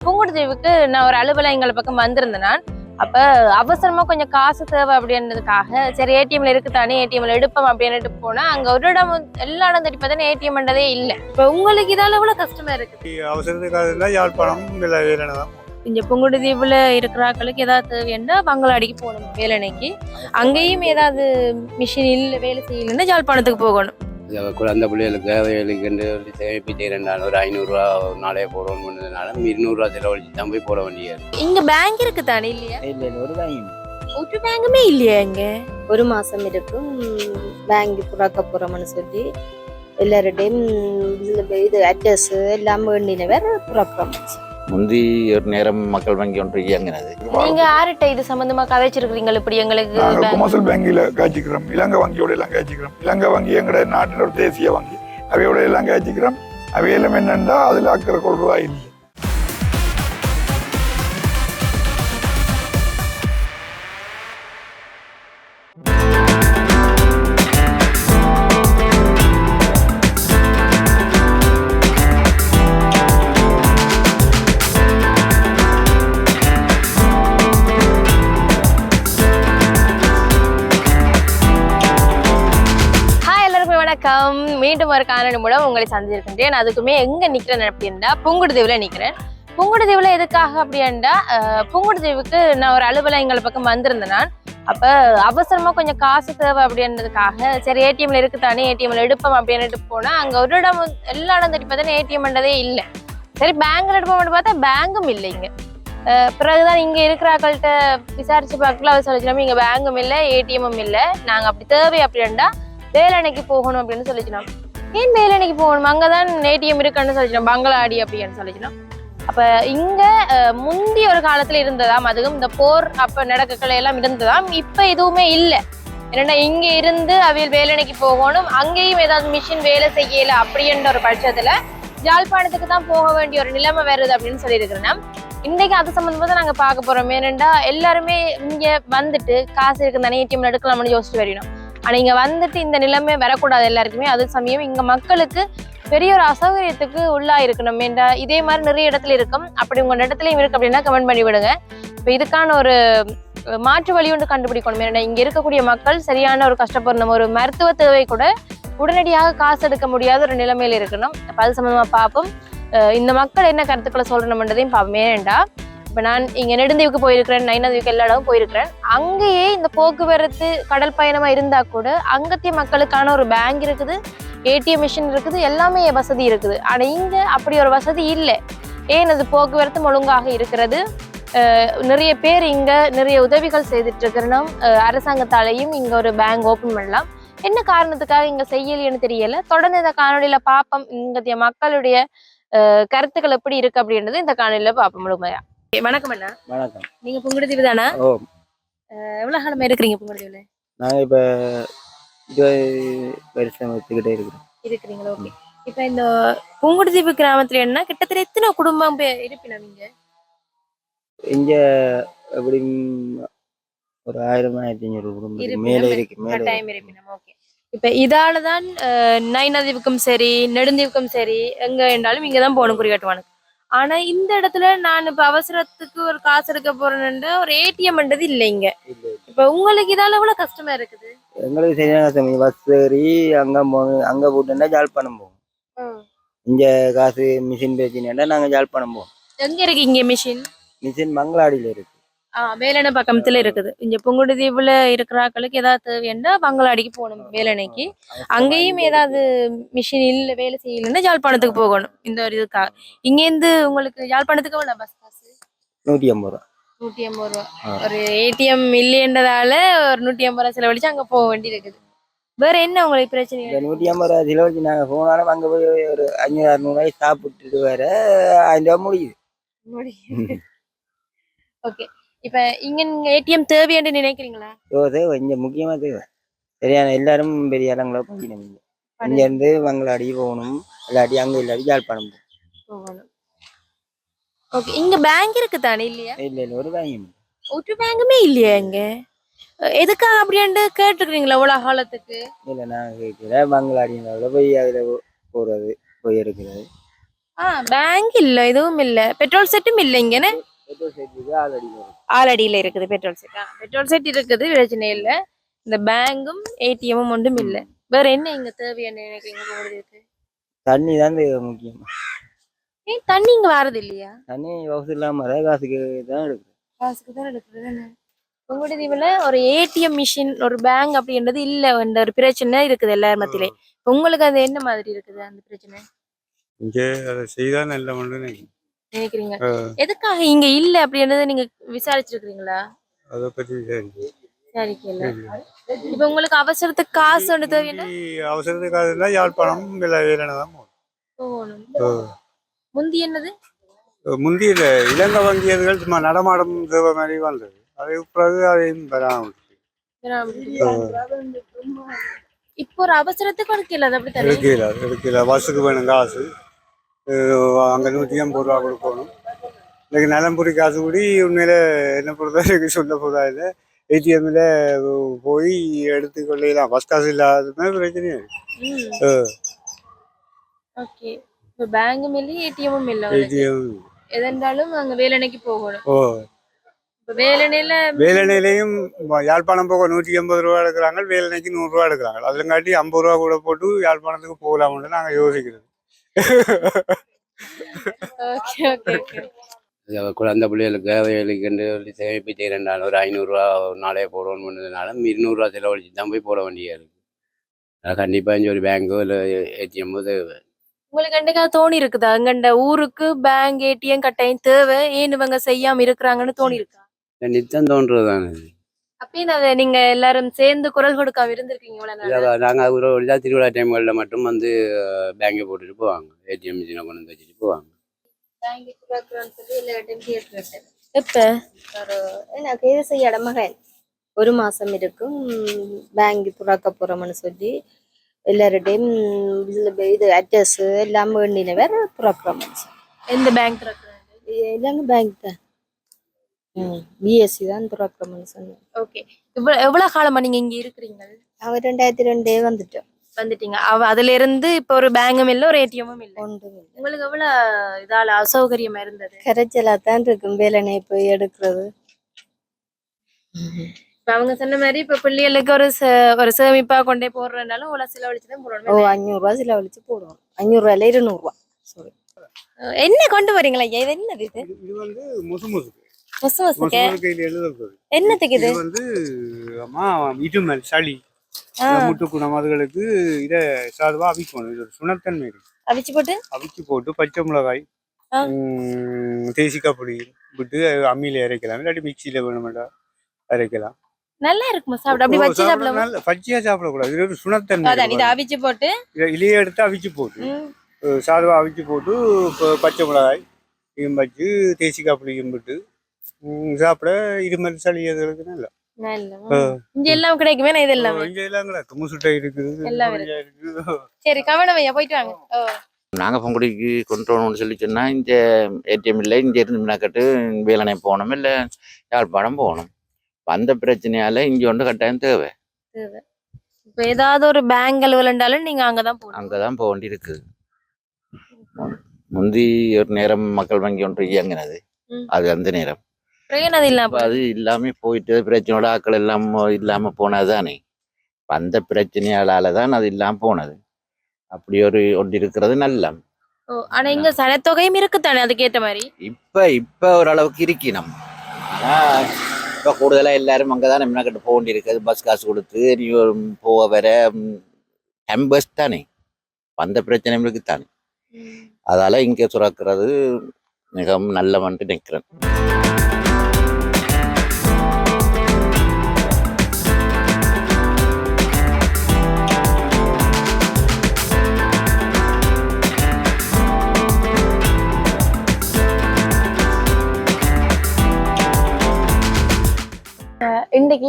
புங்குடுதீவுக்கு நான் ஒரு அலுவலகங்கள் பக்கம் வந்திருந்தேன் நான் அப்ப அவசரமா கொஞ்சம் காசு தேவை அப்படின்றதுக்காக சரி ஏடிஎம்ல இருக்குதானே ஏடிஎம்ல எடுப்போம் அப்படின்னுட்டு போனா அங்க ஒரு இடம் எல்லா இடம் தேடி பார்த்தா ஏடிஎம்ன்றதே இல்ல. இப்ப உங்களுக்கு இதால எவ்வளவு கஷ்டமா இருக்கு? அவசரத்துக்காக யாழ்ப்பாணம் இல்லை வேலை தான் இங்க புங்குடுதீவுல இருக்கிறாக்களுக்கு ஏதாவது தேவைன்னா பங்களாடிக்கு போகணும் வேலைனைக்கு அங்கேயும் ஏதாவது மிஷின் இல்ல வேலை செய்யலைன்னா யாழ்ப்பாணத்துக்கு போகணும். குழந்தை பிள்ளைகளுக்கு ஒரு சேமிப்பு செய்கிறேன் ஒரு ஐநூறுரூவா ஒரு நாளே போடணும் பண்ணதுனால இருநூறுவா செலவழிச்சு தான் போய் போட வேண்டியது இங்க பேங்க் இருக்கு தானே இல்லையா? இல்ல இல்ல ஒரு வாங்கி ஒரு பேங்குமே இல்லையா இங்க? ஒரு மாசம் இருக்கும். பேங்க் புறாக்க போறோம்னு சொல்லி எல்லாருடையும் இது அட்ரஸ் எல்லாம் வேண்டினவர் புறக்கிறோம் முந்தி ஒரு நேரம் மக்கள் வங்கி ஒன்று இயங்கினது. நீங்க யார்கிட்ட இது சம்பந்தமா கதைச்சிருக்கீங்க இப்படி எங்களுக்கு நாங்கள் கொமர்சியல் பேங்கில் காய்ச்சிக்கிறோம். இலங்கை வங்கியோட எல்லாம் காய்ச்சிக்கிறோம். இலங்கை வங்கி எங்களோட நாட்டின் ஒரு தேசிய வங்கி. அவையோட எல்லாம் காய்ச்சிக்கிறோம். அவையெல்லாம் என்னென்னா அதில் அக்கறை கொள்றதா இல்லை. வணக்கம். மீண்டும் ஒரு காணொலி மூலம் உங்களை சந்திருக்கின்றேன் அதுக்குமே எங்க நிக்கிறேன் அப்படின்னா புங்குடுதீவுல நிக்கிறேன். புங்குடுதீவுல எதுக்காக அப்படின்னா புங்குடுதீவுக்கு நான் ஒரு அலுவலகங்கள் பக்கம் வந்திருந்தேன் நான். அப்ப அவசரமா கொஞ்சம் காசு தேவை அப்படின்றதுக்காக சரி ஏடிஎம்ல இருக்குதானே ஏடிஎம்ல எடுப்போம் அப்படின்னுட்டு போனா அங்க ஒரு இடம் எல்லா இடம் தட்டி பார்த்தா ஏடிஎம்ன்றதே இல்லை. சரி பேங்க்ல எடுப்போம் பார்த்தா பேங்கும் இல்லைங்க அஹ், பிறகுதான் இங்க இருக்கிறாக்கள்கிட்ட விசாரிச்சு பார்க்கல அவர் சொல்லிச்சினோம் இங்க பேங்கும் இல்லை ஏடிஎம்மும் இல்லை. நாங்க அப்படி தேவை அப்படின்னா வேலணைக்கு போகணும் அப்படின்னு சொல்லிச்சுனா. ஏன் வேலணைக்கு போகணும்? அங்கதான் ஏடிஎம் இருக்குன்னு சொல்லிச்சுனா பங்களாடி அப்படின்னு சொல்லிச்சுனா. அப்ப இங்க முந்தி ஒரு காலத்துல இருந்ததாம் அதுவும் இந்த போர் அப்ப நடக்கக்களை எல்லாம் இருந்ததாம் இப்ப எதுவுமே இல்ல. என்னன்னா இங்க இருந்து அவையில் வேலணைக்கு போகணும் அங்கேயும் ஏதாவது மிஷின் வேலை செய்யல அப்படின்ற ஒரு பட்சத்துல ஜாழ்ப்பாணத்துக்கு தான் போக வேண்டிய ஒரு நிலைமை வருது அப்படின்னு சொல்லியிருக்கிறேன் இன்னைக்கு அது சம்பந்தமா தான் நாங்க பார்க்க போறோம். ஏனெண்டா எல்லாருமே இங்க வந்துட்டு காசு இருக்கு தானே ஏடிஎம்ல எடுக்கலாம்னு யோசிச்சு வரணும் ஆனால் இங்கே வந்துட்டு இந்த நிலைமை வரக்கூடாது எல்லாருக்குமே. அது சமயம் இங்கே மக்களுக்கு பெரிய ஒரு அசௌகரியத்துக்கு உள்ளாக இருக்கணும் இதே மாதிரி நிறைய இடத்துல இருக்கும். அப்படி உங்கள் இடத்துலையும் இருக்கு அப்படின்னா கமெண்ட் பண்ணி விடுங்க. இப்போ இதுக்கான ஒரு மாற்று வழி ஒன்று கண்டுபிடிக்கணும். ஏன்னா இங்கே இருக்கக்கூடிய மக்கள் சரியான ஒரு கஷ்டப்படணும். ஒரு மருத்துவ தேவை கூட உடனடியாக காசு எடுக்க முடியாத ஒரு நிலைமையில் இருக்கணும். அது சம்மந்தமாக பார்ப்போம். இந்த மக்கள் என்ன கருத்துக்களை சொல்லணும்ன்றதையும் பார்ப்போம். ஏனெண்டா இப்போ நான் இங்கே நெடுந்தீவுக்கு போயிருக்கிறேன் நைனாதீவுக்கு எல்லா இடமும் போயிருக்கிறேன். அங்கேயே இந்த போக்குவரத்து கடல் பயணமாக இருந்தால் கூட அங்கத்திய மக்களுக்கான ஒரு பேங்க் இருக்குது ஏடிஎம் மிஷின் இருக்குது எல்லாமே வசதி இருக்குது. ஆனால் இங்கே அப்படி ஒரு வசதி இல்லை. ஏன் அது போக்குவரத்து ஒழுங்காக இருக்கிறது? நிறைய பேர் இங்கே நிறைய உதவிகள் செய்துட்டு இருக்கிறோம் அரசாங்கத்தாலையும் இங்கே ஒரு பேங்க் ஓப்பன் பண்ணலாம். என்ன காரணத்துக்காக இங்கே செய்யலைன்னு தெரியல. தொடர்ந்து இந்த காணொலியில் பார்ப்போம். இங்கத்திய மக்களுடைய கருத்துக்கள் எப்படி இருக்கு அப்படின்றது இந்த காணொலியில் பார்ப்போம் முழுமையா. வணக்கம் அண்ணா. வணக்கம். நீங்க புங்குடுதீவு தானா? ஓ. எவ்வளவு காலமா இருக்கிறீங்க புங்குடுதீவுல நாங்க இப்ப வருஷம் வச்சுக்கிட்டே இருக்கிறோம். இருக்கிறீங்களா? ஓகே. இப்ப இந்த புங்குடுதீவு கிராமத்துல என்ன கிட்டத்தட்ட எத்தனை குடும்பம் பே- இருப்பினம் இங்க? எப்படி ஒரு ஆயிரம் ஆயிரத்தி ஐநூறு குடும்பம். மேலே இருக்கு மேலே கட்டாயம் இருப்பினம். ஓகே. இப்ப இதாலதான் நைனதீவுக்கும் சரி நெடுந்தீவுக்கும் சரி எங்க என்றாலும் இங்கதான் போகணும் குறிகாட்டுவானுக்கு ஆனா இந்த இடத்துல நான் இப்ப அவசரத்துக்கு ஒரு காசு எடுக்க போறேன்னு ஒரு ஏடிஎம்ன்றது இல்லை இங்க. இல்ல. இப்ப உங்களுக்கு இதால எவ்வளவு கஷ்டமா இருக்குது? எங்களுக்கு சரியான கஷ்டம். பஸ் ஏறி அங்க போகணும் அங்க போட்டோம்னா ஜாழ்ப்பாணம் போகும் இங்க காசு மிஷின் பேசினா நாங்க ஜாழ்ப்பாணம் போவோம். எங்க இருக்கு இங்க மிஷின் மிஷின் மங்களாடியில இருக்கு. வேலணை பக்கத்துல இருக்குது. இங்க புங்குடுதீவுல இருக்கிறாக்களுக்கு ஏதாவது தேவைன்னா பங்களாடிக்கு போகணும் வேலணைக்கு. அங்கேயும் ஏதாவது மிஷின் இல்ல வேலை செய்யலைன்னா யாழ்ப்பாணத்துக்கு போகணும். இந்த ஒரு இதுக்காக. இங்க இருந்து உங்களுக்கு யாழ்ப்பாணத்துக்கு எவ்வளவு பஸ் காசு நூத்தி ஐம்பது ரூபா. நூத்தி ஐம்பது ரூபா. ஒரு ஏடிஎம் இல்லைன்றதால ஒரு நூத்தி ஐம்பது ரூபா செலவழிச்சு அங்க போக வேண்டி இருக்குது. வேற என்ன உங்களுக்கு பிரச்சனை? நூத்தி ஐம்பது ரூபா செலவழிச்சு நாங்க போனாலும் அங்க போய் ஒரு அஞ்சூறு அறுநூறு ரூபாய் சாப்பிட்டுட்டு வேற ஆயிரம் ரூபாய் முடியுது. ஓகே இப்ப இங்க நீங்க ஏடிஎம் தேவைன்னு நினைக்கிறீங்களா? தோசை கொஞ்சம் முக்கியமா தேவை. சரியான எல்லாரும் பெரிய இடங்கள படிக்கணும் இங்க இங்க இருந்து மங்களாடி போகணும். இல்லாட்டி அங்க இல்லாட்டி யாழ்ப்பாணம் போகணும். ஓகே இங்க பேங்க் இருக்கு தானே இல்லையா? இல்ல இல்ல ஒரு வாங்கி ஒரு பேங்குமே இல்லையா இங்க? எதுக்காக அப்படின்ட்டு கேட்டுருக்கீங்களா இவ்வளவு காலத்துக்கு? இல்ல நான் கேட்கல. மங்களாடி போய் அதுல போறது போய் எடுக்கிறது. ஆ பேங்க் இல்ல எதுவும் இல்ல. பெட்ரோல் செட்டும் இல்ல இங்கன்னு? ஆலடியில இருக்குது பெட்ரோல் செட் பெட்ரோல் செட் இருக்குது பிரச்சனை இல்ல. இந்த பேங்கும் ஏடிஎம்மும் ஒன்றும் இல்ல. வேற என்ன இங்க தேவையான நினைக்கிறீங்க? தண்ணி தான் முக்கியம். ஏன் தண்ணி இங்க வரது இல்லையா? தண்ணி வசதி இல்லாம காசுக்கு தான் எடுக்கும் காசுக்கு தான் எடுக்கிறது தானே உங்களுடைய தீவுல ஒரு ஏடிஎம் மிஷின் ஒரு பேங்க் அப்படின்றது இல்ல என்ற ஒரு பிரச்சனை இருக்குது எல்லார் மத்தியிலே உங்களுக்கு அது என்ன மாதிரி இருக்குது அந்த பிரச்சனை? இங்கே அதை செய்தா நல்ல ஒன்று நினைக்கிறீங்க? எதுக்காக இங்க இல்ல அப்படின்றத நீங்க விசாரிச்சிருக்கீங்களா அதை சரி விசாரிக்கல இப்ப உங்களுக்கு அவசரத்துக்கு காசு ஒன்று தேவைன்னா? அவசரத்துக்காக இருந்தால் யாழ்ப்பாணம் விலை வேலைன்னு தான் போகணும். போகணும் ஓ. முந்தி என்னது? முந்தியில் இலங்கை வங்கியர்கள் சும்மா நடமாடும் தேவை மாதிரி வந்தது. அது பிறகு அதையும் பெறாமல் இப்போ ஒரு அவசரத்துக்கு எடுக்கல அது அப்படி எடுக்கல எடுக்கல. பஸ்ஸுக்கு வேணும் காசு. அங்கே நூற்றி ஐம்பது ரூபா கொடுக்கணும். இன்னைக்கு நிலம்புரி காசு கூடி உண்மையில என்ன பொறுத்தவரைக்கும் சொல்ல போதா இல்லை ஏடிஎம்மில் போய் எடுத்து கொள்ளலாம் பஸ் காசு இல்லாததுமே பிரச்சனையே. ஓகே. இப்போ பேங்கும் இல்லை ஏடிஎம்மும் இல்லை ஏடிஎம் எதென்றாலும் அங்க வேலனைக்கு போகணும். ஓ. வேலனையிலையும் யாழ்ப்பாணம் போக நூற்றி எண்பது ரூபா எடுக்கிறாங்க வேலனைக்கு நூறுரூவா எடுக்கிறாங்க. அதுலங்காட்டி ஐம்பது ரூபா கூட போட்டு யாழ்ப்பாணத்துக்கு போகலாம்னு நாங்கள் யோசிக்கிறது குழந்தை பிள்ளைகளுக்கு வேலைக்குன்னு சொல்லி சேமிப்பு செய்கிறனால ஒரு ஐநூறுரூவா ஒரு நாளே போடணும்னு பண்ணதுனால இருநூறுவா செலவழிச்சு தான் போய் போட வேண்டியது இருக்கு. அது கண்டிப்பாக ஒரு பேங்கோ இல்லை ஏடிஎம்மோ தேவை. உங்களுக்கு என்னைக்காவது தோணி இருக்குதா? அங்கண்ட ஊருக்கு பேங்க் ஏடிஎம் கட்டாயம் தேவை. ஏன் இவங்க செய்யாம இருக்கிறாங்கன்னு தோணி இருக்கா? நித்தம் தோன்றது தானே. அப்படின்னு அதை நீங்க எல்லாரும் சேர்ந்து குரல் கொடுக்காம இருந்திருக்கீங்க இவ்வளவு நாள்? நாங்கள் ஒரு வழியாக திருவிழா டைம்களில் மட்டும் வந்து பேங்கை போட்டுட்டு போவாங்க. ஏடிஎம் மிஷினை கொண்டு வந்து வச்சுட்டு போவாங்க. எப்ப? எனக்கு இது செய்ய மகன் ஒரு மாசம் இருக்கும். பேங்க் துறக்க போறோம்னு சொல்லி எல்லார்டையும் இதுல இது அட்ரஸ் எல்லாம் வேண்டினவர் துறக்கிறோம்னு எந்த பேங்க் திறக்கிறாங்க எல்லாமே பேங்க் தான். பிஎஸ்சி தான் துறக்கிறோம்னு சொன்னேன் ஓகே இவ்வளவு எவ்வளவு காலமா நீங்க இங்க இருக்கிறீங்க? அவர் ரெண்டாயிரத்தி ரெண்டே வந்துட்டோம் வந்துட்டீங்க. அவ அதுல இருந்து இப்ப ஒரு பேங்கும் இல்ல ஒரு ஏடிஎம்மும் இல்ல? உங்களுக்கு எவ்வளவு இதால அசௌகரியமா இருந்தது? கரைச்சலா தான் இருக்கும் வேலனை போய் எடுக்கிறது. இப்ப அவங்க சொன்ன மாதிரி இப்ப பிள்ளைகளுக்கு ஒரு சே- ஒரு சேமிப்பா கொண்டே போடுறதுனால இவ்வளவு செலவழிச்சுதான் ஓ போடணும் அஞ்சூறுரூவா செலவழிச்சு போடுவோம். அஞ்சூறுரூவால இருநூறுவா. சாரி என்ன கொண்டு வரீங்களா இது என்னது இது? இது இது வந்து முசு முசுக்கு என்னத்துக்கு இது? வந்து அம்மா இருமல் சளி. முட்டு குணம் அதுகளுக்கு இதை சாதுவா அவிக்கணும். இது ஒரு சுணத்தன்மை இருக்கு. அவிச்சு போட்டு? அவிச்சு போட்டு பச்சை மிளகாய் தேசிக்காய் பொடி விட்டு அம்மியில அரைக்கலாம். இல்லாட்டி மிக்சியில வேணுமெண்டா அரைக்கலாம். நல்லா இருக்குமா சாப்பிட? அப்படி ஓ, வச்சு சாப்பிட சாப்பிடலாம்? நல்ல பச்சையா சாப்பிடக்கூடாது. இது ஒரு சுணத்தன்மை அதான் இதை இருக்கு. அவிச்சு போட்டு? இலையை எடுத்து அவிச்சு போட்டு. சாதுவா அவிச்சு போட்டு பச்சை மிளகாய் இதையும் வச்சு தேசிக்காய் பொடியும் விட்டு சாப்பிட இருமல் சளி அதுகளுக்கு நல்லா. இங்க எல்லாம் கிடைக்குமே இது எல்லாமே இங்க முசுட்டை இருக்குது சரி போயிட்டு வாங்க. நாங்கள் பொங்குடிக்கு கொண்டு வரணும்னு சொல்லி சொன்னால் இந்த ஏடிஎம் இல்லை இங்கே இருந்து மினாக்கட்டு வேலனை போகணும் இல்லை யாழ்ப்பாணம் போகணும். அந்த பிரச்சனையால இங்கே ஒன்று கட்டாயம் தேவை. இப்ப ஏதாவது ஒரு பேங்க் அலுவலண்டாலும் நீங்க அங்கதான் போகணும். அங்கே தான் போக வேண்டியிருக்கு. முந்தி ஒரு நேரம் மக்கள் வங்கி ஒன்று இயங்கினது. அது அந்த நேரம். பிரயோஜனம் இப்ப இல்லாம அது இல்லாம போயிட்டு பிரச்சனையோட ஆக்கள் எல்லாம் இல்லாம போனதுதானே? அந்த பிரச்சனையால தான் அது இல்லாம போனது. அப்படி ஒரு ஒன்று இருக்கிறது நல்ல ஓ, ஆனா இங்க சனத்தொகையும் இருக்குத்தானே அதுக்கேத்த மாதிரி? இப்ப இப்ப ஓரளவுக்கு இருக்கி நம்ம இப்ப கூடுதலா எல்லாரும் அங்கதான் நம்ம கிட்ட போக வேண்டியிருக்குது பஸ் காசு கொடுத்து நீ போக வர பஸ் தானே? அந்த பிரச்சனை இருக்குத்தானே அதால இங்க சுரக்கிறது மிகவும் நல்லவன்ட்டு நினைக்கிறேன்.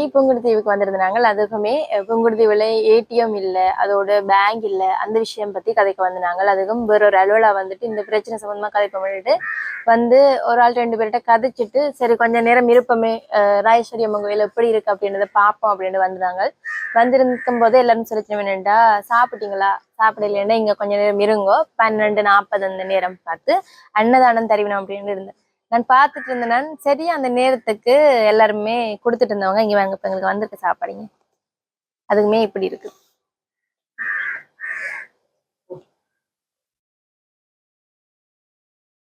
இன்றைக்கு புங்குடுதீவுக்கு வந்திருந்தாங்க. அதுக்குமே அஹ், புங்குடுதீவுல ஏடிஎம் இல்லை அதோட பேங்க் இல்லை அந்த விஷயம் பத்தி கதைக்க வந்தாங்க அதுக்கும் வேற ஒரு அலுவலா வந்துட்டு இந்த பிரச்சனை சம்பந்தமா கதை பண்ணிட்டு வந்து ஒரு ஆள் ரெண்டு பேர்கிட்ட கதைச்சிட்டு சரி கொஞ்ச நேரம் இருப்போமே ராயஸ்வரி ராஜேஸ்வரி அம்மன் கோயில் எப்படி இருக்கு அப்படின்றத பார்ப்போம் அப்படின்னு வந்தாங்க வந்திருக்கும் போது எல்லாரும் சொல்லிச்சு என்னென்னா சாப்பிட்டீங்களா? சாப்பிடலைன்னா இங்க கொஞ்ச நேரம் இருங்கோ. பன்னெண்டு நாற்பது அந்த நேரம் பார்த்து அன்னதானம் தருவினோம் அப்படின்னு இருந்தேன். நான் பார்த்துட்டு இருந்தேன். சரி அந்த நேரத்துக்கு எல்லாருமே கொடுத்துட்டு இருந்தவங்க இங்கே வாங்க இப்போ எங்களுக்கு வந்திருக்க சாப்பாடுங்க. அதுக்குமே இப்படி இருக்கு.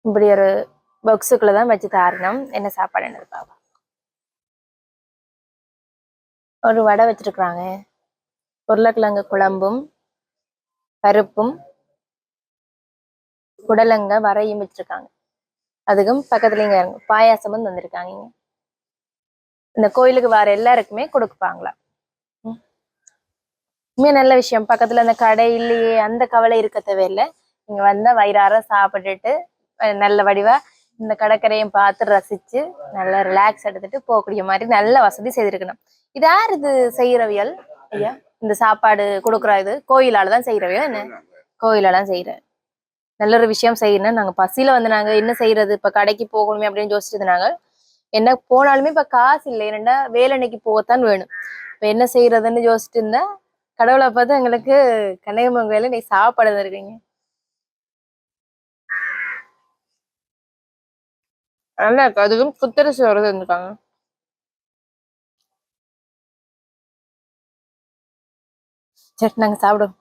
இப்படி ஒரு பாக்ஸுக்குள்ள தான் வச்சு தாரணம். என்ன சாப்பாடு என்னது பாப்பா? ஒரு வடை வச்சிருக்கிறாங்க. உருளைக்கிழங்கு குழம்பும் பருப்பும் புடலங்க வரையும் வச்சிருக்காங்க. அதுக்கும் பக்கத்துல இங்க பாயாசமும் தந்திருக்காங்க. இந்த கோயிலுக்கு வர எல்லாருக்குமே கொடுப்பாங்களா? உண்மையா நல்ல விஷயம். பக்கத்துல அந்த கடை இல்லையே அந்த கவலை இருக்க தேவையில்லை. நீங்க வந்தா வயிறார சாப்பிட்டுட்டு நல்ல வடிவா இந்த கடற்கரையும் பார்த்து ரசிச்சு நல்லா ரிலாக்ஸ் எடுத்துட்டு போகக்கூடிய மாதிரி நல்ல வசதி செய்திருக்கணும். இது யார் இது செய்யறவியல் ஐயா இந்த சாப்பாடு கொடுக்குற இது? கோயிலால தான் செய்யறவியல் என்ன? கோயிலால தான் செய்யற நல்ல ஒரு விஷயம் செய்யணும். நாங்க பசியில வந்து நாங்க என்ன செய்யறது இப்ப கடைக்கு போகணுமே அப்படின்னு யோசிச்சுட்டு இருந்தாங்க. என்ன போனாலுமே இப்ப காசு இல்லை. ஏன்னா வேலனைக்கு போகத்தான் வேணும். இப்ப என்ன செய்யறதுன்னு யோசிச்சுட்டு இருந்தா கடவுளை பார்த்து எங்களுக்கு கனகமங்கையில நீ சாப்பாடு இருக்கீங்க நல்லா இருக்கு அதுக்கும் புத்தரசு வரது இருந்திருக்காங்க சரி நாங்க சாப்பிடுவோம்.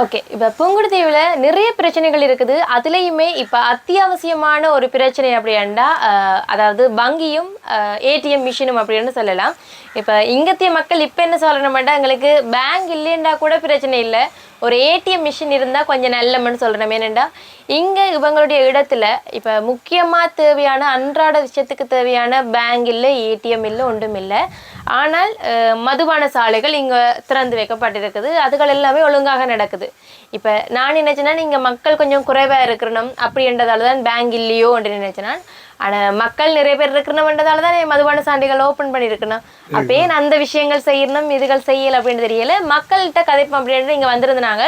ஓகே இப்போ புங்குடுதீவில் நிறைய பிரச்சனைகள் இருக்குது. அதுலேயுமே இப்போ அத்தியாவசியமான ஒரு பிரச்சனை அப்படின்னா அதாவது வங்கியும் ஏடிஎம் மிஷினும் அப்படின்னு சொல்லலாம். இப்போ இங்கத்திய மக்கள் இப்போ என்ன சொல்லணும்னா எங்களுக்கு பேங்க் இல்லைன்னா கூட பிரச்சனை இல்லை. ஒரு ஏடிஎம் மிஷின் இருந்தால் கொஞ்சம் நல்லமன்னு சொல்கிறோம் ஏனெண்டா இங்கே இவங்களுடைய இடத்துல இப்போ முக்கியமாக தேவையான அன்றாட விஷயத்துக்கு தேவையான பேங்க் இல்லை ஏடிஎம் இல்லை ஒன்றும் இல்லை. ஆனால் மதுபான சாலைகள் இங்கே திறந்து வைக்கப்பட்டிருக்குது. அதுகள் எல்லாமே ஒழுங்காக நடக்குது. இப்போ நான் நினைச்சேன்னா நீங்கள் மக்கள் கொஞ்சம் குறைவாக இருக்கணும் அப்படின்றதால தான் பேங்க் இல்லையோ என்று நினைச்சேன்? ஆனால் மக்கள் நிறைய பேர் இருக்கணும்ன்றதால தான் மதுபான சான்றிகள் ஓப்பன் பண்ணியிருக்கணும். அப்பயே நான் அந்த விஷயங்கள் செய்யணும் இதுகள் செய்யல அப்படின்னு தெரியல. மக்கள்கிட்ட கதைப்போம் அப்படின்னு இங்கே வந்திருந்தாங்க.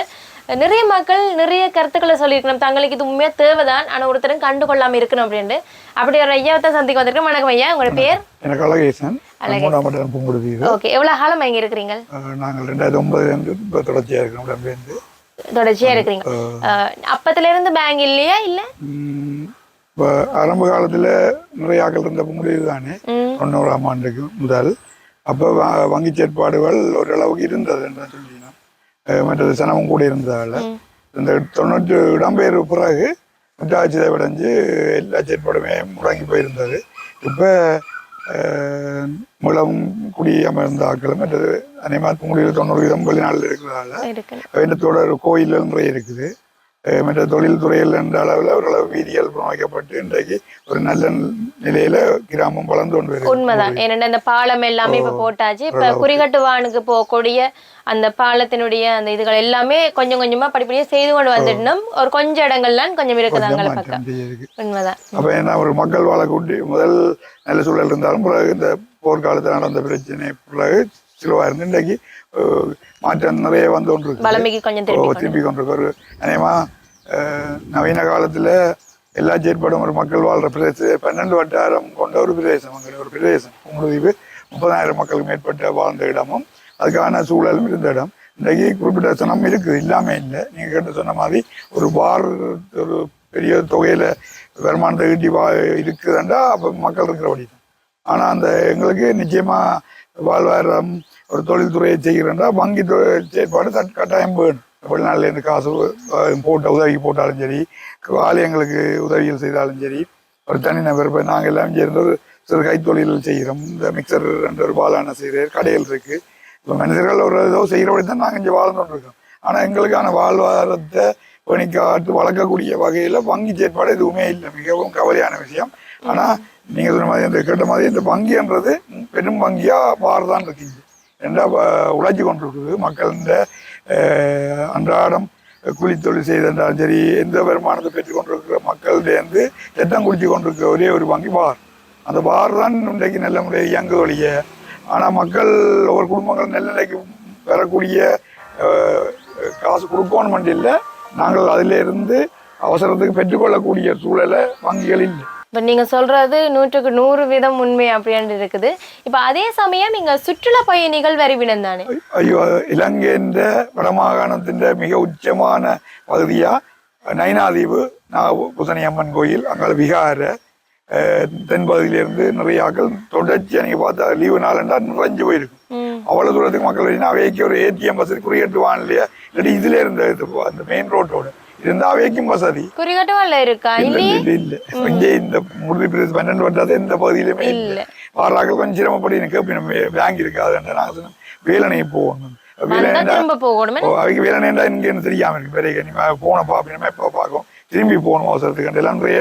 நிறைய மக்கள் நிறைய கருத்துக்களை சொல்லியிருக்கணும். தங்களுக்கு இது உண்மையாக தேவைதான். ஆனால் ஒருத்தரும் கண்டுகொள்ளாம இருக்கணும் அப்படின்ட்டு. அப்படி ஒரு ஐயாவை சந்திக்க வந்திருக்கேன். வணக்கம் ஐயா. உங்களோட பேர்? எனக்கு அழகேசன். மூணாம் மட்டம் ஓகே எவ்வளோ காலம் இங்கே இருக்கிறீங்க? நாங்கள் ரெண்டாயிரத்தி ஒன்பதுலேருந்து இப்போ தொடர்ச்சியாக இருக்கிறோம் இடம்பெயர்ந்து தொடர்ச்சியா இருக்கிறீங்க. அஹ், அப்பத்துல இருந்து பேங்க் இல்லையா இல்ல? இப்போ ஆரம்ப காலத்தில் நிறைய ஆக்கள் இருந்த முடிவு தானே? தொண்ணூறாம் ஆண்டுக்கு முதல். அப்போ வங்கி செயற்பாடுகள் ஓரளவுக்கு இருந்தது என்று அஹ் மற்றது சனமும் கூட இருந்ததால். இந்த தொண்ணூற்றி இடம்பெயர்வு பிறகு முட்டாட்சி அடைஞ்சு எல்லா செயற்பாடுமே முடங்கி போயிருந்தது. இப்போ மூலம் குடியமர்ந்த ஆக்களும் மற்றது அனைமாத்து முடிவில் தொண்ணூறு வீதம் வெளிநாட்டில் இருக்கிறதால ஒரு கோயில்கள் நிறைய இருக்குது. மற்ற தொழில் துறையில் என்ற அளவில் ஓரளவு வீதிகள் அமைக்கப்பட்டு இன்றைக்கு ஒரு நல்ல நிலையில கிராமம் வளர்ந்து கொண்டு வருகிறது. உண்மைதான் ஏன்னா இந்த பாலம் எல்லாமே இப்ப போட்டாச்சு இப்ப. குறிகட்டுவானுக்கு போகக்கூடிய அந்த பாலத்தினுடைய அந்த இதுகள் எல்லாமே கொஞ்சம் கொஞ்சமா படிப்படியா செய்து கொண்டு வந்துடணும் ஒரு கொஞ்சம் இடங்கள்லாம் கொஞ்சம் இருக்குது அங்கே பக்கம். உண்மைதான் அப்ப என்ன ஒரு மக்கள் வாழக்கூடிய முதல் நல்ல சூழல் இருந்தாலும் பிறகு இந்த போர்க்காலத்தில் நடந்த பிரச்சனை பிறகு சிலுவா இருந்து இன்றைக்கு மாற்றம் நிறைய வந்து கொண்டு இருக்குது. வளமைக்கு கொஞ்சம் ஓ, திருப்பி கொண்டு திருப்பி கொண்டிருக்க ஒரு அநேகமா அஹ், நவீன காலத்தில் எல்லா செயற்பாடும் ஒரு மக்கள் வாழ்ற பிரதேசம் பன்னெண்டு வட்டாரம் கொண்ட ஒரு பிரதேசம் அங்கே ஒரு பிரதேசம். உங்களுக்கு முப்பதாயிரம் மக்களுக்கு மேற்பட்ட வாழ்ந்த இடமும் அதுக்கான சூழலும் இருந்த இடம். இன்றைக்கு குறிப்பிட்ட சனம் இருக்குது இல்லாமல் இல்லை. நீங்கள் கேட்ட சொன்ன மாதிரி ஒரு வார் ஒரு பெரிய தொகையில் வருமானத்தை ஈட்டி வா இருக்குதுண்டா அப்போ மக்கள் இருக்கிறபடி தான். ஆனால் அந்த எங்களுக்கு நிச்சயமாக வாழ்வாரம் ஒரு தொழில்துறையை செய்கிறேன்டா வங்கி தொ- செயற்பாடு கட்டாயம் வேணும். வெளிநாட்டிலேருந்து காசு போட்ட உதவி போட்டாலும் சரி ஆலயங்களுக்கு உதவிகள் செய்தாலும் சரி ஒரு தனிநபர் இப்போ நாங்கள் எல்லாம் சேர்ந்து ஒரு சிறு கைத்தொழில் செய்கிறோம். இந்த மிக்சர் ரெண்டு ஒரு பாலான செய்கிற கடைகள் இருக்குது இப்போ மனிதர்கள் ஒரு ஏதோ செய்கிறபடி தான் நாங்கள் இங்கே வாழ்ந்துட்டு இருக்கோம் ஆனால் எங்களுக்கான வாழ்வாதாரத்தை பணிக்காட்டு வளர்க்கக்கூடிய வகையில் வங்கி செயற்பாடு எதுவுமே இல்லை. மிகவும் கவலையான விஷயம். ஆனால் நீங்கள் சொன்ன மாதிரி இந்த கேட்ட மாதிரி இந்த வங்கின்றது பெரும் வங்கியாக மாறுதான் இருக்குது ரெண்டா உழைச்சி கொண்டு இருக்குது மக்கள் இந்த அன்றாடம் கூலி தொழில் செய்தாலும் சரி எந்த வருமானத்தை பெற்றுக் கொண்டிருக்கிற மக்கள்கிட்டேருந்து ரத்தம் குடிச்சு கொண்டிருக்கிற ஒரே ஒரு வங்கி பார். அந்த பார் தான் இன்றைக்கு நல்ல முறையை இயங்க ஒழிய ஆனால் மக்கள் ஒரு குடும்பங்கள் நல்ல நிலைக்கு பெறக்கூடிய காசு கொடுக்கணும் இல்லை. நாங்கள் அதிலிருந்து அவசரத்துக்கு பெற்றுக்கொள்ளக்கூடிய சூழலை வங்கிகள் இல்லை. இப்ப நீங்க சொல்றது நூற்றுக்கு நூறு வீதம் உண்மை அப்படின்னு இருக்குது. இப்ப அதே சமயம் இங்க சுற்றுலா பயணிகள் வரிவினம் தானே? ஐயோ இலங்கையின் வடமாகாணத்தின் மிக உச்சமான பகுதியாக நைனாதீவு நாகபூசணி அம்மன் கோயில் அங்கே விகார தென்பகுதியிலிருந்து நிறைய ஆக்கள் தொடர்ச்சியாக நீங்கள் பார்த்தா லீவு நாளண்டா நிறைஞ்சு போயிருக்கும். அவ்வளோ தூரத்துக்கு மக்கள் வரீங்கன்னா அவைக்கு ஒரு ஏடிஎம் வசதி குறியேட்டுவான் இல்லையா இல்லாட்டி இதில் இருந்த அந்த மெயின் ரோட்டோட இருந்தா அவைக்கும் வசதி குறிகாட்டுவான்ல இருக்கா இல்ல இல்ல இங்கே இந்த முருதி பிரதேச பன்னெண்டு வட்டாத எந்த பகுதியிலுமே இல்ல. வாராக்கள் கொஞ்சம் சிரமப்படி எனக்கு பேங்க் இருக்காதுன்ற நாங்கள் சொன்னோம் வேலனை போகணும் அவைக்கு வேலைண்டா இங்கேன்னு தெரியாம இருக்கு பெரிய நீ போனப்பா அப்படின்னு எப்போ பார்க்கும் திரும்பி போகணும் அவசரத்துக்கு எல்லாம் நிறைய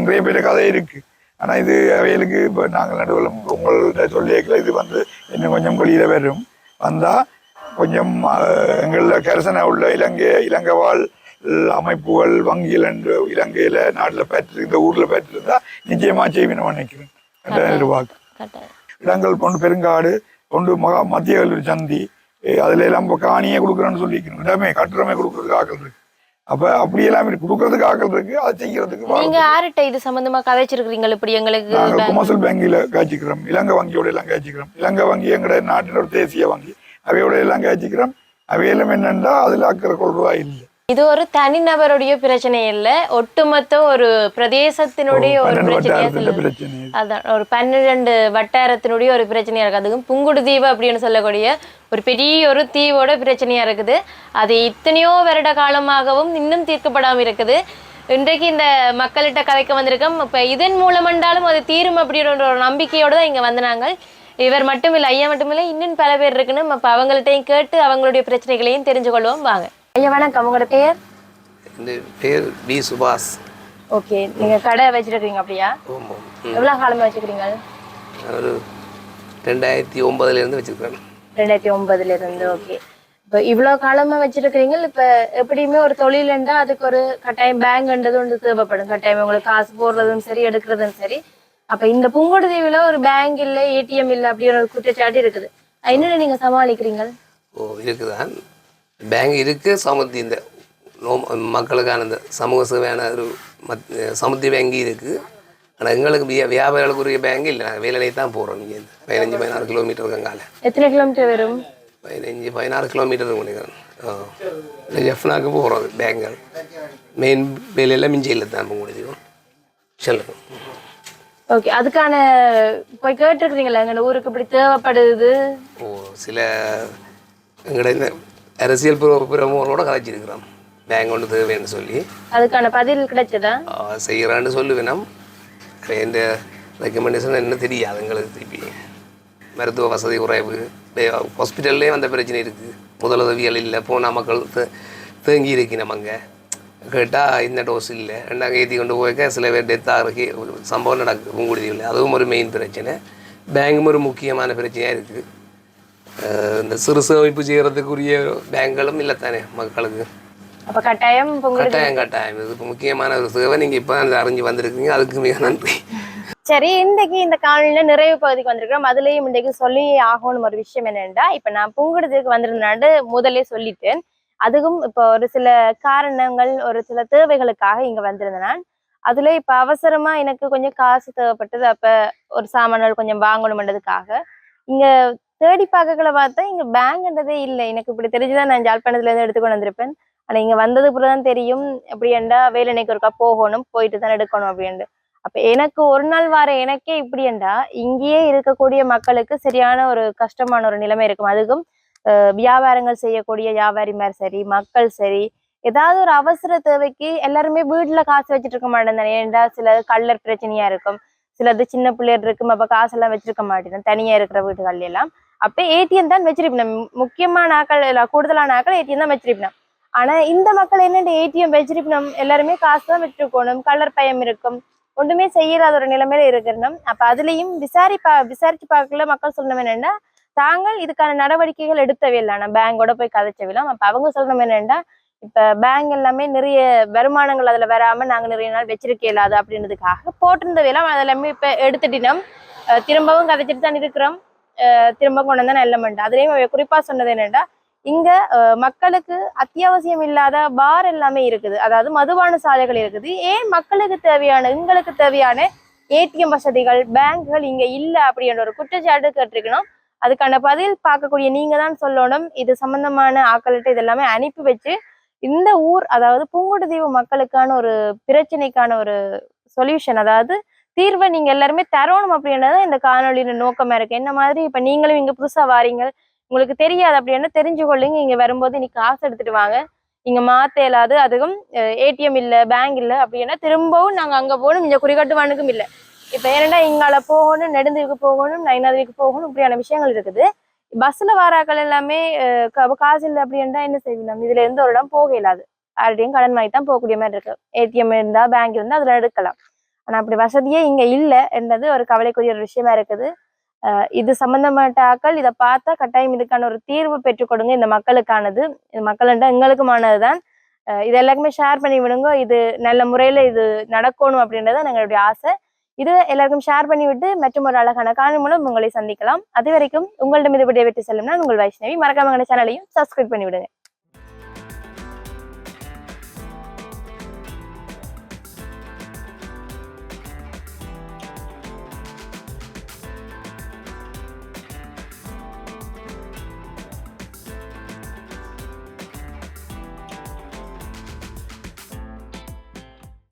நிறைய பேர் கதை இருக்கு ஆனா இது அவைகளுக்கு இப்போ நாங்கள் நடுவில் உங்கள்கிட்ட சொல்லியிருக்கல இது வந்து இன்னும் கொஞ்சம் வெளியில வரும் வந்தா கொஞ்சம் எங்களில் கரசனை உள்ள இலங்கை இலங்கை வாழ் அமைப்புகள் என்று இலங்கையில நாட்டில் பெற்று இந்த ஊர்ல பெற்றிருந்தா நிச்சயமா செய்வினம் நினைக்கிறேன் என்ற எதிர்பார்க்கு கட்டாயம். இடங்கள் கொண்டு பெருங்காடு கொண்டு மகா மத்திய கல்லூரி சந்தி அதுல எல்லாம் இப்போ காணியே கொடுக்குறேன்னு சொல்லிக்கணும். இடமே கட்டுறமே கொடுக்கறதுக்கு ஆக்கள் இருக்கு. அப்ப அப்படியெல்லாம் கொடுக்கறதுக்கு ஆக்கள் இருக்கு. அதை செய்யறதுக்கு நீங்க யார்கிட்ட இது சம்பந்தமா கதைச்சிருக்கீங்க இப்படி எங்களுக்கு? நாங்கள் கொமர்சல் பேங்கில் காய்ச்சிக்கிறோம் இலங்கை வங்கியோட எல்லாம் காய்ச்சிக்கிறோம் இலங்கை வங்கி எங்களுடைய நாட்டின் ஒரு தேசிய வங்கி. அவையோட எல்லாம் காய்ச்சிக்கிறோம் அவையெல்லாம் என்னன்னா அதுல அக்கறை கொள்வதா இல்லை. இது ஒரு தனிநபருடைய பிரச்சனை இல்ல. ஒட்டுமொத்த ஒரு பிரதேசத்தினுடைய ஒரு பிரச்சனையா. அதான் ஒரு பன்னிரண்டு வட்டாரத்தினுடைய ஒரு பிரச்சனையா இருக்கு. அதுக்கும் புங்குடு தீவு அப்படின்னு சொல்லக்கூடிய ஒரு பெரிய ஒரு தீவோட பிரச்சனையா இருக்குது. அது இத்தனையோ வருட காலமாகவும் இன்னும் தீர்க்கப்படாம இருக்குது. இன்றைக்கு இந்த மக்கள்கிட்ட கதைக்க வந்திருக்கோம். இப்ப இதன் மூலமண்டாலும் அது தீரும் அப்படின்ற ஒரு நம்பிக்கையோட தான் இங்க வந்தாங்க இவர் மட்டும் இல்லை ஐயா மட்டும் இல்லை இன்னும் பல பேர் இருக்குன்னு அப்ப அவங்கள்ட்டையும் கேட்டு அவங்களுடைய பிரச்சனைகளையும் தெரிஞ்சு கொள்வோம் வாங்க. ஐயா வணக்கம். உங்களோட பேர்? இந்த பேர் பி சுபாஷ். ஓகே. நீங்க கடை வச்சிருக்கீங்க அப்படியா? ஆமாம். எவ்வளவு காலமா வச்சுக்கிறீங்க ஒரு ரெண்டாயிரத்தி ஒன்பதுலேருந்து வச்சுருக்கேன் ரெண்டாயிரத்தி ஒன்பதுல இருந்து ஓகே. இப்போ இவ்வளவு காலமா வச்சிருக்கிறீங்க? இப்ப எப்படியுமே ஒரு தொழில்ண்டா அதுக்கு ஒரு கட்டாயம் பேங்க்ன்றது ஒன்று தேவைப்படும். கட்டாயம் உங்களுக்கு காசு போடுறதும் சரி எடுக்கிறதும் சரி. அப்ப இந்த புங்கோடு தீவுல ஒரு பேங்க் இல்ல ஏடிஎம் இல்ல அப்படின்ற ஒரு குற்றச்சாட்டு இருக்குது. என்னென்ன நீங்க சமாளிக்கிறீங்க? ஓ இருக்குதான். பேங்க் இருக்குது சமுத்தி இந்த நோ மக்களுக்கான இந்த சமூக சேவையான ஒரு மத் சமுத்தி பேங்க் இருக்குது ஆனால் எங்களுக்கு வியா வியாபாரிகளுக்குரிய பேங்க் இல்லை. நாங்கள் வேலையை தான் போகிறோம் நீங்கள் பதினஞ்சு பதினாறு கிலோமீட்டர் கங்கால. எத்தனை கிலோமீட்டர் வரும்? பதினஞ்சு பதினாறு கிலோமீட்டர் நினைக்கிறேன் ஆ. இல்லை ஜெஃப்னாக்கு போகிறோம் பேங்கள் மெயின் வேலையெல்லாம் மிஞ்சியில் தான் முடியும் சொல்லுங்க ஓகே அதுக்கான போய் கேட்டிருக்கிறீங்களா? எங்க ஊருக்கு இப்படி தேவைப்படுது? ஓ சில இந்த அரசியல் பிர- பிரமுகர்களோட கதைச்சிருக்கிறோம் பேங்க் ஒன்று தேவைன்னு சொல்லி. அதுக்கான பதில் கிடைச்சதா? ஆ, செய்யறான்னு சொல்லுவேன் இந்த ரெக்கமெண்டேஷன் என்ன தெரியாது எங்களுக்கு திருப்பி. மருத்துவ வசதி குறைவு. ஹாஸ்பிட்டல்லையும் அந்த பிரச்சனை இருக்குது முதலுதவிகள் இல்லை. போனால் மக்கள் தேங்கி இருக்கு நம்ம அங்கே. கேட்டால் இந்த டோஸ் இல்லை. ரெண்டாங்க ஏற்றி கொண்டு போய்க்க சில பேர் டெத் ஆகிறதுக்கு ஒரு சம்பவம் நடக்குது. பூங்குடியில் அதுவும் ஒரு மெயின் பிரச்சனை. பேங்கும் ஒரு முக்கியமான பிரச்சனையாக இருக்குது இந்த சிறு சேமிப்பு செய்கிறதுக்குரிய பேங்களும் இல்லை தானே மக்களுக்கு? அப்ப கட்டாயம் கட்டாயம் கட்டாயம். இது இப்போ முக்கியமான ஒரு சேவை. நீங்கள் இப்போ அறிஞ்சு வந்திருக்கீங்க. அதுக்கு மிக நன்றி. சரி இன்றைக்கு இந்த காலையில நிறைவு பகுதிக்கு வந்திருக்கிறோம். அதுலயும் இன்றைக்கு சொல்லி ஆகணும் ஒரு விஷயம் என்னன்னா இப்ப நான் புங்குடுறதுக்கு வந்திருந்தாண்டு முதல்ல சொல்லிட்டேன். அதுவும் இப்போ ஒரு சில காரணங்கள் ஒரு சில தேவைகளுக்காக இங்க வந்திருந்தேன். நான் அதுல இப்ப அவசரமா எனக்கு கொஞ்சம் காசு தேவைப்பட்டது. அப்ப ஒரு சாமான்கள் கொஞ்சம் வாங்கணும்ன்றதுக்காக இங்க தேடி பார்க்கல பார்த்தா இங்க பேங்க்ன்றதே இல்லை. எனக்கு இப்படி தெரிஞ்சுதான் நான் ஜாழ்ப்பாணத்துல இருந்து எடுத்துக்கொண்டு வந்திருப்பேன். ஆனா இங்க வந்தது தான் தெரியும். எப்படியண்டா வேலைக்கு ஒருக்கா போகணும் போயிட்டு தான் எடுக்கணும் அப்படின்ட்டு. அப்ப எனக்கு ஒரு நாள் வார எனக்கே இப்படி இப்படியண்டா இங்கேயே இருக்கக்கூடிய மக்களுக்கு சரியான ஒரு கஷ்டமான ஒரு நிலைமை இருக்கும். அதுக்கும் வியாபாரங்கள் செய்யக்கூடிய வியாபாரிமார் சரி மக்கள் சரி ஏதாவது ஒரு அவசர தேவைக்கு எல்லாருமே வீட்டுல காசு வச்சிட்டு இருக்க மாட்டேன் ஏண்டா ஏன்டா சில கல்லர் பிரச்சனையா இருக்கும். சிலது சின்ன பிள்ளைகள் இருக்கும் அப்ப காசெல்லாம் வச்சிருக்க மாட்டேன். தனியா இருக்கிற வீடுகள்ல எல்லாம். அப்ப ஏடிஎம் தான் வச்சிருப்பேன் முக்கியமான ஆக்கள் இல்ல கூடுதலான ஆக்கள் ஏடிஎம் தான் வச்சிருப்பேன் ஆனா இந்த மக்கள் என்ன ஏடிஎம் வச்சிருப்பினோம். எல்லாருமே காசு தான் வச்சிருக்கணும் கலர் பயம் இருக்கும். ஒண்ணுமே செய்யலாத ஒரு நிலைமையில இருக்கிறோம். அப்ப அதுலயும் விசாரிப்பா விசாரிச்சு பார்க்கல மக்கள் சொல்லணும் என்னன்னா தாங்கள் இதுக்கான நடவடிக்கைகள் எடுத்தவே இல்லை. நான் பேங்கோட போய் கதைச்சவில்லாம் அப்ப அவங்க சொல்லணும் என்னன்னா இப்ப பேங்க் எல்லாமே நிறைய வருமானங்கள் அதுல வராம நாங்க நிறைய நாள் வச்சிருக்க இல்லாது அப்படின்றதுக்காக போட்டிருந்தவையெல்லாம் அதெல்லாமே இப்போ எடுத்துட்டினோம். திரும்பவும் கதைச்சிட்டு தான் இருக்கிறோம். திரும்ப கொண்டு வந்தா நல்ல மண்டா. அதுலயும் குறிப்பாக குறிப்பா சொன்னது என்னென்னா இங்க மக்களுக்கு அத்தியாவசியம் இல்லாத பார் எல்லாமே இருக்குது. அதாவது மதுபான சாலைகள் இருக்குது. ஏன் மக்களுக்கு தேவையான எங்களுக்கு தேவையான ஏடிஎம் வசதிகள் பேங்குகள் இங்க இல்ல அப்படின்ற ஒரு குற்றச்சாட்டு கேட்டிருக்கணும். அதுக்கான பதில் பார்க்கக்கூடிய நீங்க தான் சொல்லணும். இது சம்பந்தமான ஆக்கள்கிட்ட இதெல்லாமே அனுப்பி வச்சு இந்த ஊர் அதாவது புங்குடுதீவு மக்களுக்கான ஒரு பிரச்சனைக்கான ஒரு சொல்யூஷன் அதாவது தீர்வை நீங்க எல்லாருமே தரணும் அப்படின்றது இந்த காணொலியின் நோக்கமா இருக்கு. என்ன மாதிரி இப்ப நீங்களும் இங்க புதுசா வாரீங்க உங்களுக்கு தெரியாது அப்படின்னா தெரிஞ்சு கொள்ளுங்க இங்க வரும்போது நீ காசு எடுத்துட்டு வாங்க. இங்க மாத்த இயலாது அதுவும் ஏடிஎம் இல்ல பேங்க் இல்ல அப்படின்னா திரும்பவும் நாங்க அங்க போகணும். இங்க குறிகட்டுவானுக்கும் இல்ல. இப்ப ஏன்னா இங்கால போகணும் நெடுந்தீவுக்கு போகணும் நைனாதீவுக்கு போகணும் இப்படியான விஷயங்கள் இருக்குது. பஸ்ல வாராக்கள் எல்லாமே காசு இல்லை அப்படின்னா என்ன செய்வோம் இதுல இருந்து ஒரு இடம் போக இயலாது. யார்டையும் கடன் வாங்கி தான் போகக்கூடிய மாதிரி இருக்கு. ஏடிஎம் இருந்தா பேங்க் இருந்தா அதுல எடுக்கலாம். ஆனால் அப்படி வசதியே இங்கே இல்லை என்றது ஒரு கவலைக்குரிய ஒரு விஷயமா இருக்குது. இது சம்பந்தப்பட்ட ஆக்கள் இதை பார்த்தா கட்டாயம் இதுக்கான ஒரு தீர்வு பெற்றுக் கொடுங்க. இந்த மக்களுக்கானது இந்த மக்கள்கிட்ட எங்களுக்குமானது தான் இது எல்லாருக்குமே ஷேர் பண்ணி விடுங்க. இது நல்ல முறையில் இது நடக்கணும் அப்படின்றது எங்களுடைய ஆசை. இது எல்லாருக்கும் ஷேர் பண்ணிவிட்டு மற்றும் ஒரு அழகான காணொலி மூலம் உங்களை சந்திக்கலாம். அது வரைக்கும் உங்களிடம் இது விடைபெற்று செல்லும் நான் உங்கள் வைஷ்ணவி. மறக்காம சேனலையும் சப்ஸ்கிரைப் பண்ணிவிடுங்க